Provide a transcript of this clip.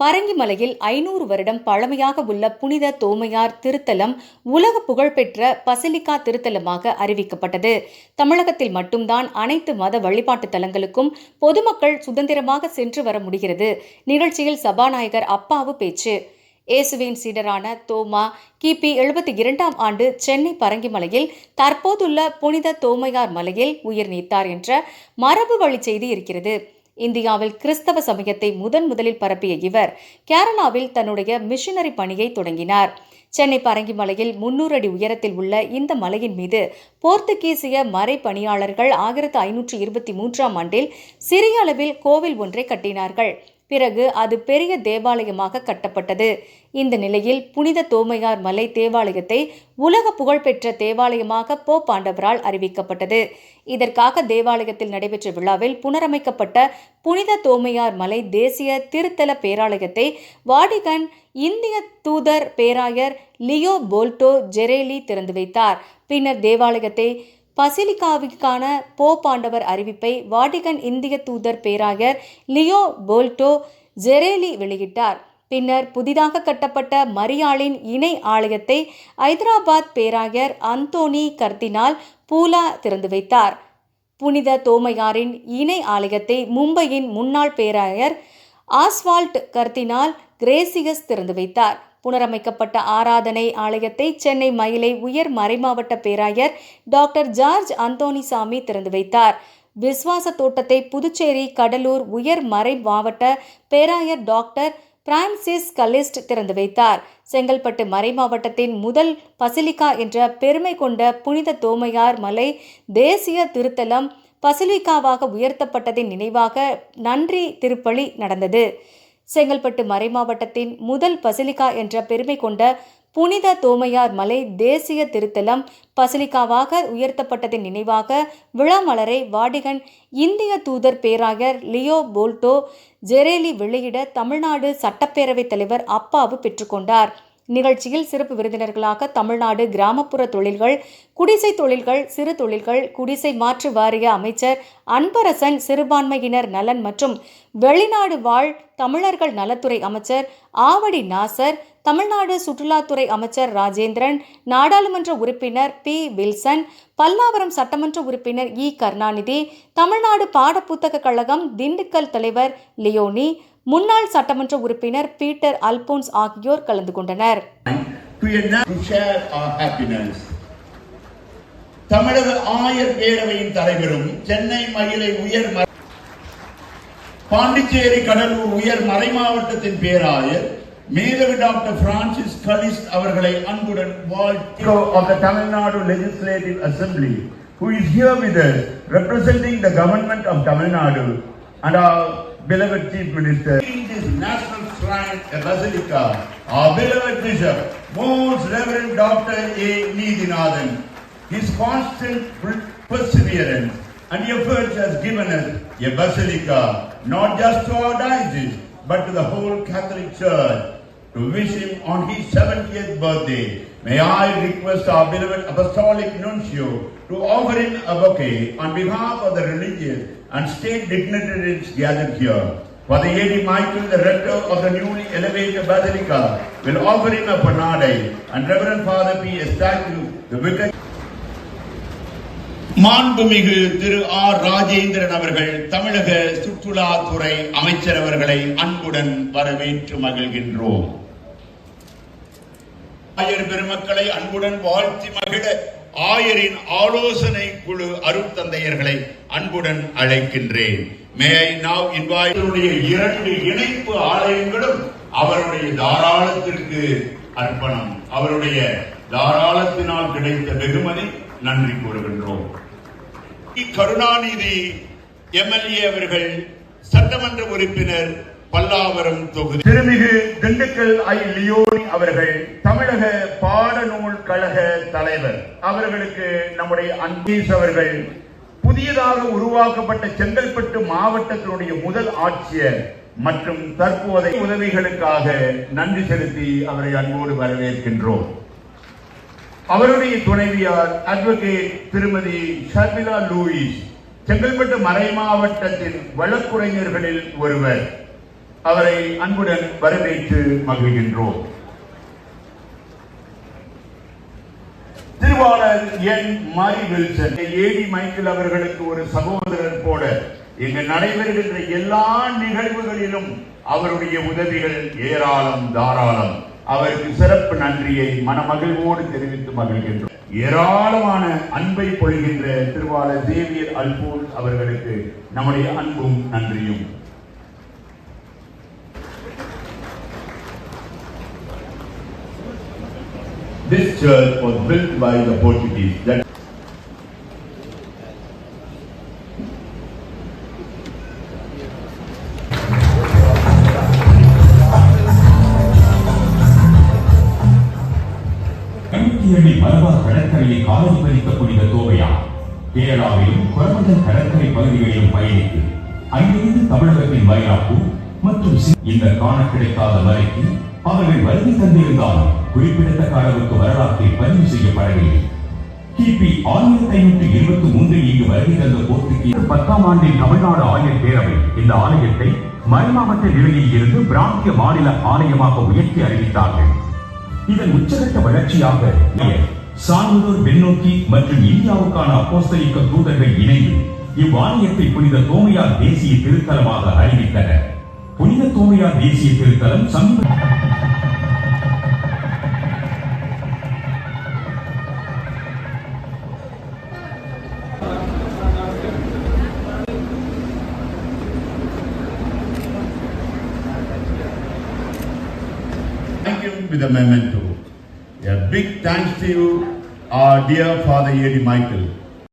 பரங்கிமலையில் ஐநூறு வருடம் பழமையாக உள்ள புனித தோமையார் திருத்தலம் உலக புகழ்பெற்ற பசிலிக்கா திருத்தலமாக அறிவிக்கப்பட்டது. தமிழகத்தில் மட்டும்தான் அனைத்து மத வழிபாட்டு தலங்களுக்கும் பொதுமக்கள் சுதந்திரமாக சென்று வர முடிகிறது. நிகழ்ச்சியில் சபாநாயகர் அப்பாவு பேச்சு. இயேசுவின் சீடரான தோமா கிபி எழுபத்தி இரண்டாம் ஆண்டு சென்னை பரங்கிமலையில் தற்போதுள்ள புனித தோமையார் மலையில் உயிர் நீத்தார் என்ற மரபு வழி செய்தி இருக்கிறது. இந்தியாவில் கிறிஸ்தவ சமயத்தை முதன் முதலில் பரப்பிய இவர் கேரளாவில் தன்னுடைய மிஷனரி பணியை தொடங்கினார். சென்னை பரங்கிமலையில் முன்னூறு அடி உயரத்தில் உள்ள இந்த மலையின் மீது போர்த்துகீசிய மறை பணியாளர்கள் ஆயிரத்து ஐநூற்று இருபத்தி மூன்றாம் ஆண்டில் சிறிய அளவில் கோவில் ஒன்றை கட்டினார்கள். பிறகு அது பெரிய தேவாலயமாக கட்டப்பட்டது. இந்த நிலையில் புனித தோமையார் மலை தேவாலயத்தை உலக புகழ்பெற்ற தேவாலயமாக போ பாண்டவரால் அறிவிக்கப்பட்டது. இதற்காக தேவாலயத்தில் நடைபெற்ற விழாவில் புனரமைக்கப்பட்ட புனித தோமையார் மலை தேசிய திருத்தல பேராலயத்தை வாடிகன் இந்திய தூதர் பேராயர் லியோ போல்டோ ஜெரேலி திறந்து வைத்தார். பின்னர் தேவாலயத்தை பசிலிகாவிற்கான போப்பாண்டவர் அறிவிப்பை வாடிகன் இந்திய தூதர் பேராயர் லியோ போல்டோ ஜெரேலி வெளியிட்டார். பின்னர் புதிதாக கட்டப்பட்ட மரியாளின் இணை ஆலயத்தை ஐதராபாத் பேராயர் அந்தோனி கர்தினால் பூலா திறந்து வைத்தார். புனித தோமையாரின் இணை ஆலயத்தை மும்பையின் முன்னாள் பேராயர் ஆஸ்வால்ட் கர்தினால் கிரேசியஸ் திறந்து வைத்தார். புனரமைக்கப்பட்ட ஆராதனை ஆலயத்தை சென்னை மயிலை உயர் மறைமாவட்ட பேராயர் டாக்டர் ஜார்ஜ் அந்தோனிசாமி திறந்து வைத்தார். விஸ்வாச தோட்டத்தை புதுச்சேரி கடலூர் உயர் மறை மாவட்ட பேராயர் டாக்டர் பிரான்சிஸ் கலிஸ்ட் திறந்து வைத்தார். செங்கல்பட்டு மறை மாவட்டத்தின் முதல் பசிலிக்கா என்ற பெருமை கொண்ட புனித தோமையார் மலை தேசிய திருத்தலம் பசிலிக்காவாக உயர்த்தப்பட்டதின் நினைவாக நன்றி திருப்பலி நடந்தது. செங்கல்பட்டு மறைமாவட்டத்தின் முதல் பசிலிகா என்ற பெருமை கொண்ட புனித தோமையார் மலை தேசிய திருத்தலம் பசிலிக்காவாக உயர்த்தப்பட்டதன் நினைவாக விழாமலரை வாடிகன் இந்திய தூதர் பேராயர் லியோ போல்டோ ஜெரேலி வெளியிட தமிழ்நாடு சட்டப்பேரவைத் தலைவர் அப்பாவு பெற்றுக்கொண்டார். நிகழ்ச்சியில் சிறப்பு விருந்தினர்களாக தமிழ்நாடு கிராமப்புற தொழில்கள் குடிசை தொழில்கள் சிறு தொழில்கள் குடிசை மாற்று வாரிய அமைச்சர் அன்பரசன் சிறுபான்மையினர் நலன் மற்றும் வெளிநாடு வாழ் தமிழர்கள் நலத்துறை அமைச்சர் ஆவடி நாசர் தமிழ்நாடு சுற்றுலாத்துறை அமைச்சர் ராஜேந்திரன் நாடாளுமன்ற உறுப்பினர் பி. வில்சன் பல்லாவரம் சட்டமன்ற உறுப்பினர் இ. கருணாநிதி தமிழ்நாடு பாடப்புத்தக கழகம் திண்டுக்கல் தலைவர் லியோனி முன்னாள் சட்டமன்ற உறுப்பினர் பீட்டர் அல்போன்ஸ் ஆகியோர் கலந்து கொண்டனர். தமிழக ஆயர் பேரவையின் தலைவரும் சென்னை மயிலை உயர் பாண்டிச்சேரி கடலூர் உயர் மறைமாவட்டத்தின் பேராயர் மேதகு டாக்டர் பிரான்சிஸ் கலிஸ்ட் அவர்களை அன்புடன் வாழ்த்து of the Tamil Nadu Legislative Assembly who is here with us representing the government of Tamil Nadu and our beloved chief minister. In this national shrine a basilica. Our beloved bishop most reverend dr a. Needinathan his constant perseverance and efforts has given us a basilica not just to our diocese but to the whole catholic church to wish him on his 70th birthday. May I request our beloved apostolic nuncio to offer in a bouquet on behalf of the religious and state dignitaries gathered here. Father A.D. Michael, the rector of the newly elevated basilica, will offer him a panade, and Reverend Father P. Estacu, the vicar. மாண்புமிகு திரு R Rajendran அவர்கள் தமிழக சுற்றுலாத்துறை அமைச்சர் அவர்களை அன்புடன் வரவேற்று மகிழ்கின்றோம் ஆயர் பெருமக்களை அன்புடன் வாழ்த்தி மகிழ. ஆயரின் ஆலோசனை குழு அருட்தந்தையர்களை அன்புடன் அழைக்கின்றேன். மே நாவ் இன்வாய்டைய இரண்டு இணைப்பு ஆலயங்களும் அவருடைய தாராளத்திற்கு அர்ப்பணம். அவருடைய தாராளத்தினால் கிடைத்த வெகுமதி நன்றி கூறுகின்றோம். கருணாநிதி எம்எல்ஏ அவர்கள் சட்டமன்ற உறுப்பினர் பல்லாவரம் தொகுதி. திருமிகு திண்டுக்கல் ஐ. லியோனி அவர்கள் தமிழக பாடநூல் கழக தலைவர். அவர்களுக்கு நம்முடைய அன்பீஸ் அவர்கள் புதியதாக உருவாக்கப்பட்ட செங்கல்பட்டு மாவட்டத்தினுடைய முதல் ஆட்சியர் மற்றும் தற்போதைய உதவிகளுக்காக நன்றி செலுத்தி அவரை அன்போடு வரவேற்கின்றோம். அவருடைய துணைவியார் அட்வொகேட் திருமதி ஷர்மிளா லூயிஸ் செங்கல்பட்டு மறை மாவட்டத்தின் வழக்குரைஞர்களில் ஒருவர். அவரை அன்புடன் வரவேற்று மகிழ்கின்றோம். திருவாளர் என். மாரி வில்சன் ஏடி மைக்கேல் அவர்களுக்கு ஒரு சகோதரர் போல இங்கு நடைபெறுகின்ற எல்லா நிகழ்வுகளிலும் அவருடைய உதவிகள் ஏராளம் தாராளம். அவருக்கு சிறப்பு நன்றியை மனமகிழ்வோடு தெரிவித்து மகிழ்கின்றோம். ஏராளமான அன்பை பொழிகின்ற திருவாளர் சேவியர் அல்பூல் அவர்களுக்கு நம்முடைய அன்பும் நன்றியும். This church was built by the Portuguese. That கண்ணுத்தியடி Malabar கடற்கரையை பதித்த புனித தோவையா கேரளாவிலும் குரமண்டல் கடற்கரை பகுதிகளிலும் பயணித்து அங்கிருந்து தமிழகத்தின் மயிலாப்பூர் மற்றும் இந்த காண கிடைக்காத மலைக்கு அவர்கள் வருகை தந்திருந்தாலும் குறிப்பிடத்தக்க அளவுக்கு வரலாற்றில் பதிவு செய்யப்படவில்லை. கிபி ஆயிரத்தி ஐநூற்றி இருபத்தி மூன்றில் இங்கு வருகை தந்த போர்த்துகீஸ் பத்தாம் ஆண்டின் தமிழ்நாடு ஆயர் பேரவை. இந்த ஆலயத்தை மறைமாவட்ட நிலையில் இருந்து பிராந்திய மாநில ஆலயமாக உயர்த்தி அறிவித்தார்கள். இதன் உச்சகட்ட வளர்ச்சியாக சான்றோர் பெண்ணோக்கி மற்றும் இந்தியாவுக்கான அப்போஸ்தலிக்க தூதர்கள் இணைந்து இவ்வாலயத்தை புனித தோமையார் தேசிய திருத்தலமாக அறிவித்தனர். புனித தோமையார் தேசிய திருத்தலம் சமீப thank you with a memento. A big thanks to you, our dear Father Yeri Michael,